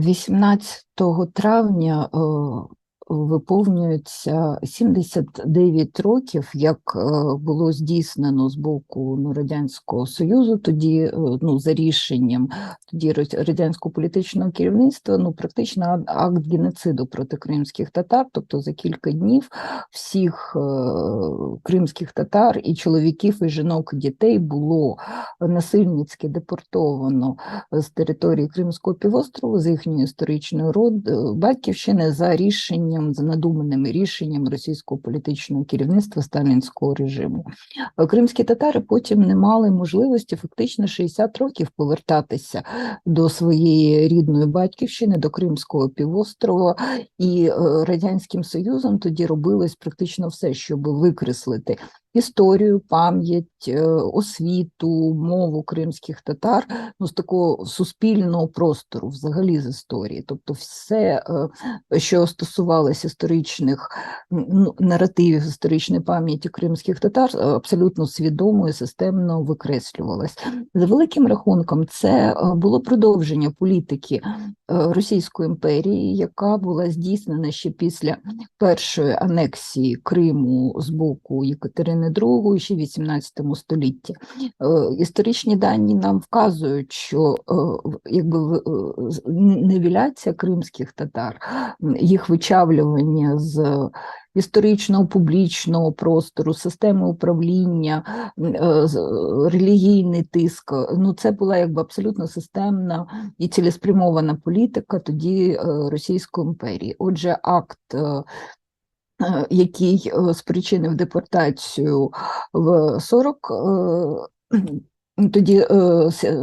18 травня е, виповнюється 79 років, як е, було здійснено з боку ну, Радянського Союзу, тоді е, ну, за рішенням тоді радянського політичного керівництва, ну практично акт геноциду проти кримських татар, тобто за кілька днів всіх е, кримських татар і чоловіків, і жінок, і дітей було насильницьки депортовано з території Кримського півострову, з їхньої історичної род батьківщини за рішенням, за надуманими рішенням російського політичного керівництва сталінського режиму. Кримські татари потім не мали можливості фактично 60 років повертатися до своєї рідної батьківщини, до Кримського півострова, і е, радянським союзом тоді робилось практично все, щоб викреслити історію, пам'ять, е, освіту, мову кримських татар ну, з такого суспільного простору, взагалі з історії. Тобто, все, е, що стосувалося історичних ну, наративів, історичної пам'яті кримських татар, е, абсолютно свідомо і системно викреслювалось. За великим рахунком, це було продовження політики Російської імперії, яка була здійснена ще після першої анексії Криму з боку Єкатерини II ще в XVIII столітті. Е, Історичні дані нам вказують, що е, якби е, нивеляція кримських татар, їх вичавлювання з історичного публічного простору, системи управління, релігійний тиск, ну це була якби абсолютно системна і цілеспрямована політика тоді Російської імперії. Отже, акт. Е, який е, спричинив депортацію в 40, е, тоді с- е,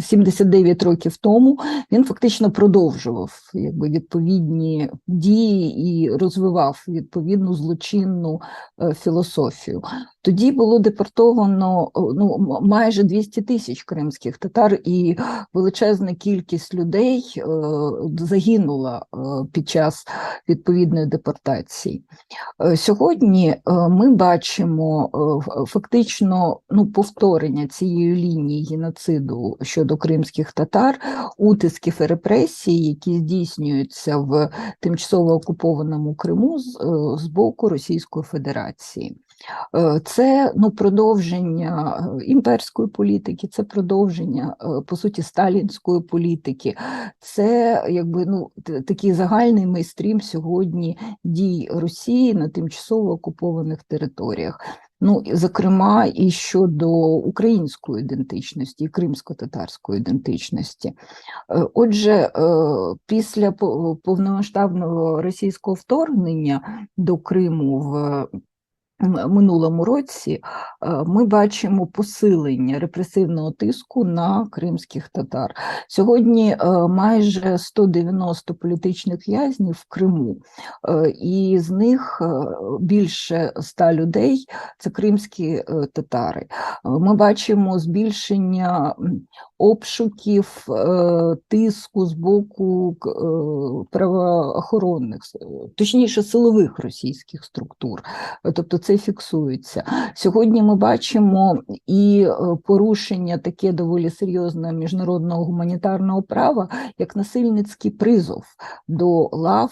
79 років тому, він фактично продовжував якби, відповідні дії і розвивав відповідну злочинну філософію. Тоді було депортовано ну, майже 200 тисяч кримських татар, і величезна кількість людей е, загинула е, під час відповідної депортації. Е, Сьогодні ми бачимо фактично ну, повторення цієї лінії геноциду щодо кримських татар, утисків і репресій, які здійснюються в тимчасово окупованому Криму з, з боку Російської Федерації. Е, Це ну, продовження е, імперської політики, це продовження, е, по суті, сталінської політики, це якби ну, такий загальний мейстрім сьогодні дій Росії на тимчасово окупованих територіях. Ну, зокрема, і щодо української ідентичності, і кримсько-татарської ідентичності. Отже, після повномасштабного російського вторгнення до Криму в минулому році е, ми бачимо посилення репресивного тиску на кримських татар. Сьогодні е, майже 190 політичних в'язнів в Криму, е, і з них більше 100 людей це кримські татари. Ми бачимо збільшення обшуків, е, тиску з боку е, правоохоронних, точніше силових російських структур. Тобто це фіксується. Сьогодні ми бачимо і е, порушення таке доволі серйозне міжнародного гуманітарного права, як насильницький призов до лав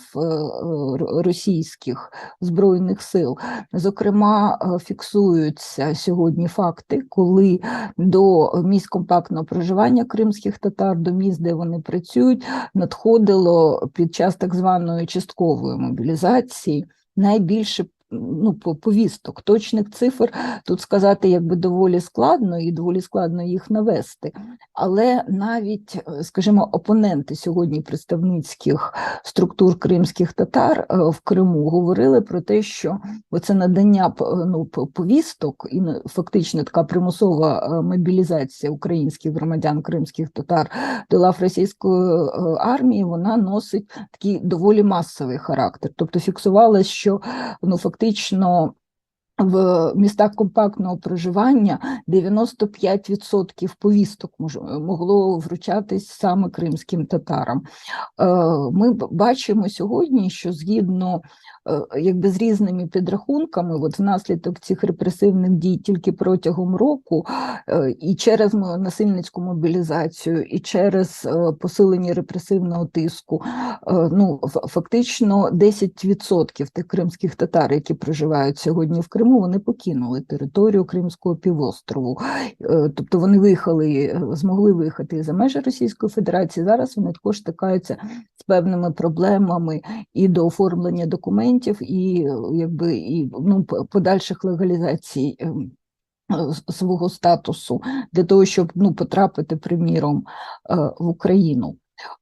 російських збройних сил. Зокрема, фіксуються сьогодні факти, коли до місць компактного проживання кримських татар, до міст, де вони працюють, надходило під час так званої часткової мобілізації найбільше ну, повісток. Точних цифр тут сказати якби доволі складно і доволі складно їх навести. Але навіть, е, скажімо, опоненти сьогодні представницьких структур кримських татар е, в Криму говорили про те, що оце надання ну, повісток і фактично така примусова е, мобілізація українських громадян кримських татар до лав російської е, армії, вона носить такий доволі масовий характер. Тобто фіксувалось, що ну, фактично фактично в містах компактного проживання 95% повісток могло вручатись саме кримським татарам. Е, ми бачимо сьогодні, що згідно Е, якби з різними підрахунками, от внаслідок цих репресивних дій тільки протягом року, е, і через насильницьку мобілізацію, і через посилення репресивного тиску, ну фактично 10% тих кримських татар, які проживають сьогодні в Криму, вони покинули територію Кримського півострову. Тобто вони виїхали, змогли виїхати за межі Російської Федерації. Зараз вони також стикаються з певними проблемами і до оформлення документів і якби і ну подальших легалізацій свого статусу для того, щоб ну потрапити приміром е, в Україну.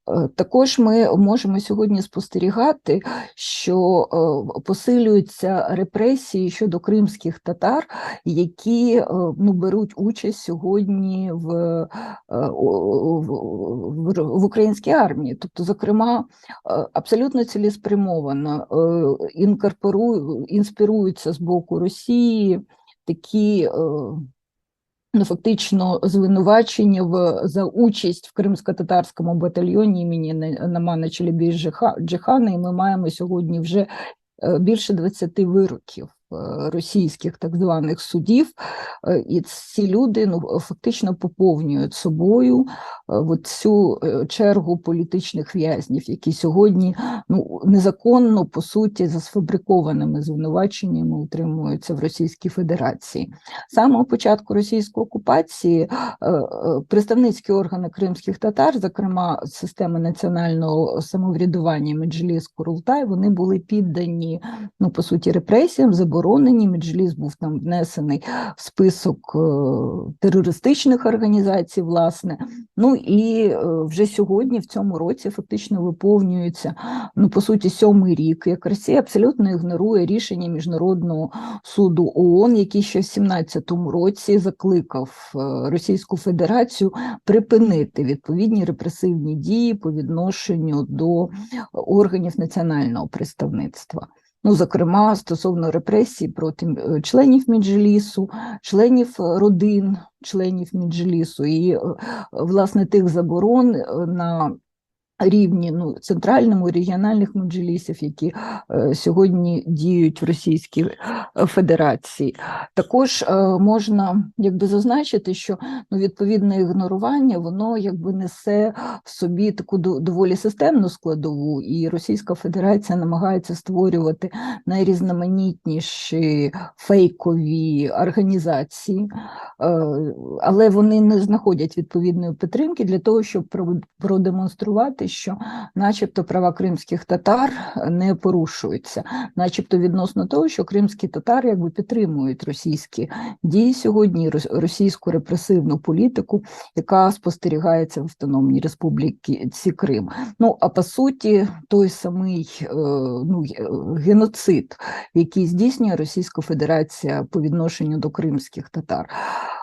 Е, також ми можемо сьогодні спостерігати, що е, посилюються репресії щодо кримських татар, які е, ну, беруть участь сьогодні в в, в українській армії. Тобто, зокрема, абсолютно цілеспрямовано інспіруються з боку Росії такі ну, фактично звинувачення в за участь в кримсько-татарському батальйоні імені Намана Челебій Джихана, і ми маємо сьогодні вже е, більше 20 вироків. Е, російських так званих судів, е, і ці люди ну, фактично поповнюють собою е, цю чергу політичних в'язнів, які сьогодні ну, незаконно, по суті, за сфабрикованими звинуваченнями утримуються в Російській Федерації. З самого початку російської окупації представницькі органи кримських татар, зокрема системи національного самоврядування Меджліс Курултай, вони були піддані ну, по суті репресіям, забороненим заборонені. Меджліс був там внесений в список е, терористичних організацій, власне. Ну і е, вже сьогодні, в цьому році, фактично виповнюється ну, по суті сьомий рік, як Росія абсолютно ігнорує рішення Міжнародного суду ООН, який ще в 17-му році закликав е, Російську Федерацію припинити відповідні репресивні дії по відношенню до органів національного представництва ну, зокрема, стосовно репресій проти е, членів Міджелісу, членів е, родин, членів Меджлісу і е, власне тих заборон на рівні ну, центральному регіональних меджлісів, які е, сьогодні діють в Російській е, Федерації. Також е, можна якби зазначити, що ну, відповідне ігнорування воно якби несе в собі таку доволі системну складову, і Російська Федерація намагається створювати найрізноманітніші фейкові організації, але вони не знаходять відповідної підтримки для того, щоб продемонструвати що, начебто, права кримських татар не порушуються, начебто, відносно того, що кримські татари якби підтримують російські дії сьогодні, російську репресивну політику, яка спостерігається в Автономній Республіці Крим. Ну а по суті, той самий е, ну, геноцид, який здійснює Російська Федерація по відношенню до кримських татар.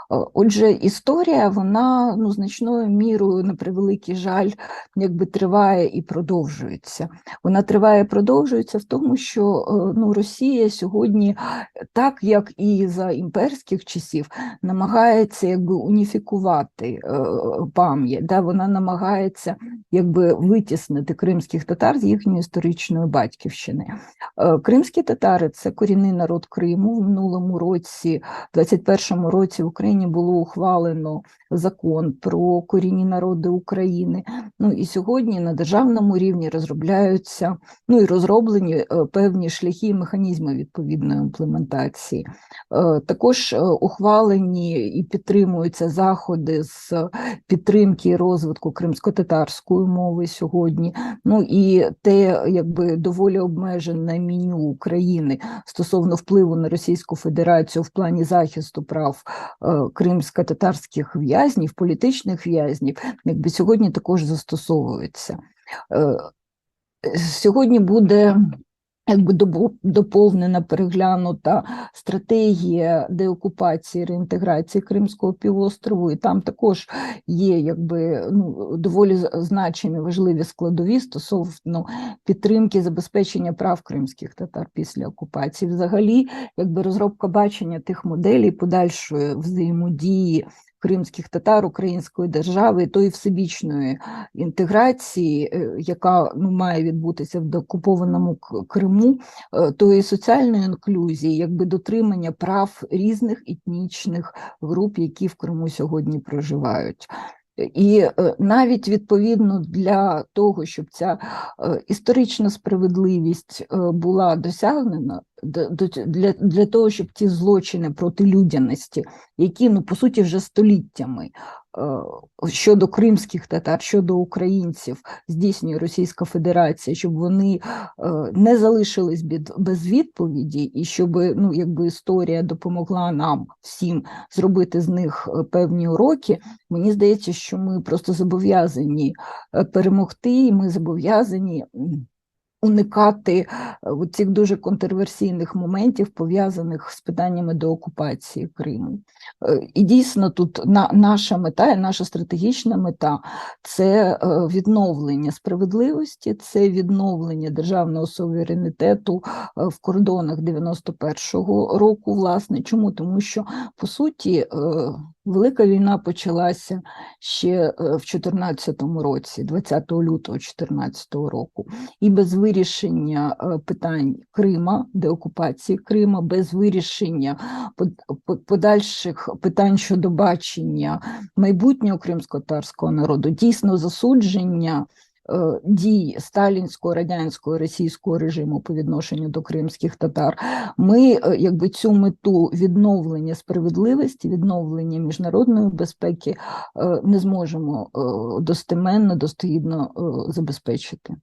Отже, історія вона ну, значною мірою, на превеликий жаль, якби триває і продовжується. Вона триває і продовжується в тому, що е, ну, Росія сьогодні, так як і за імперських часів, намагається якби уніфікувати е, пам'ять, да? вона намагається якби витіснити кримських татар з їхньої історичної батьківщини. Е, кримські татари це корінний народ Криму в минулому році, в 21-му році в. Україні було ухвалено закон про корінні народи України. Ну і сьогодні на державному рівні розробляються ну і розроблені е, певні шляхи і механізми відповідної імплементації. Е, також е, ухвалені і підтримуються заходи з підтримки і розвитку кримсько-татарської мови сьогодні. Ну і те, якби доволі обмежене меню України стосовно впливу на Російську Федерацію в плані захисту прав кримсько-татарських в'язнів, політичних в'язнів, якби сьогодні також застосовуються. Е, сьогодні буде Якби доповнена, переглянута стратегія деокупації, реінтеграції Кримського півострову, і там також є якби ну доволі з- значимі важливі складові стосовно підтримки забезпечення прав кримських татар після окупації. Взагалі, якби розробка бачення тих моделей подальшої взаємодії кримських татар української держави, тої всебічної інтеграції, е, яка ну має відбутися в докупованому Криму, е, тої соціальної інклюзії, якби дотримання прав різних етнічних груп, які в Криму сьогодні проживають. І е, навіть відповідно для того, щоб ця е, історична справедливість е, була досягнена, для, для того, щоб ті злочини проти людяності, які ну по суті вже століттями щодо кримських татар, щодо українців здійснює Російська Федерація, щоб вони е, не залишились без відповіді, і щоб ну якби історія допомогла нам всім зробити з них е, певні уроки. Мені здається, що ми просто зобов'язані е, перемогти, і ми зобов'язані. Уникати е, цих дуже контроверсійних моментів, пов'язаних з питаннями деокупації Криму. Е, І дійсно тут на, наша мета, і наша стратегічна мета це е, відновлення справедливості, це відновлення державного суверенітету в кордонах 91-го року. Власне, чому? Тому що по суті велика війна почалася ще е, в 2014 році, 20 лютого 2014 року, і без вирішення е, питань Крима, деокупації Крима, без вирішення по- подальших питань щодо бачення майбутнього кримсько-татарського народу, дійсно засудження дій сталінського, радянського, російського режиму по відношенню до кримських татар, ми е, якби цю мету відновлення справедливості, відновлення міжнародної безпеки е, не зможемо е, достеменно, достовідно е, забезпечити.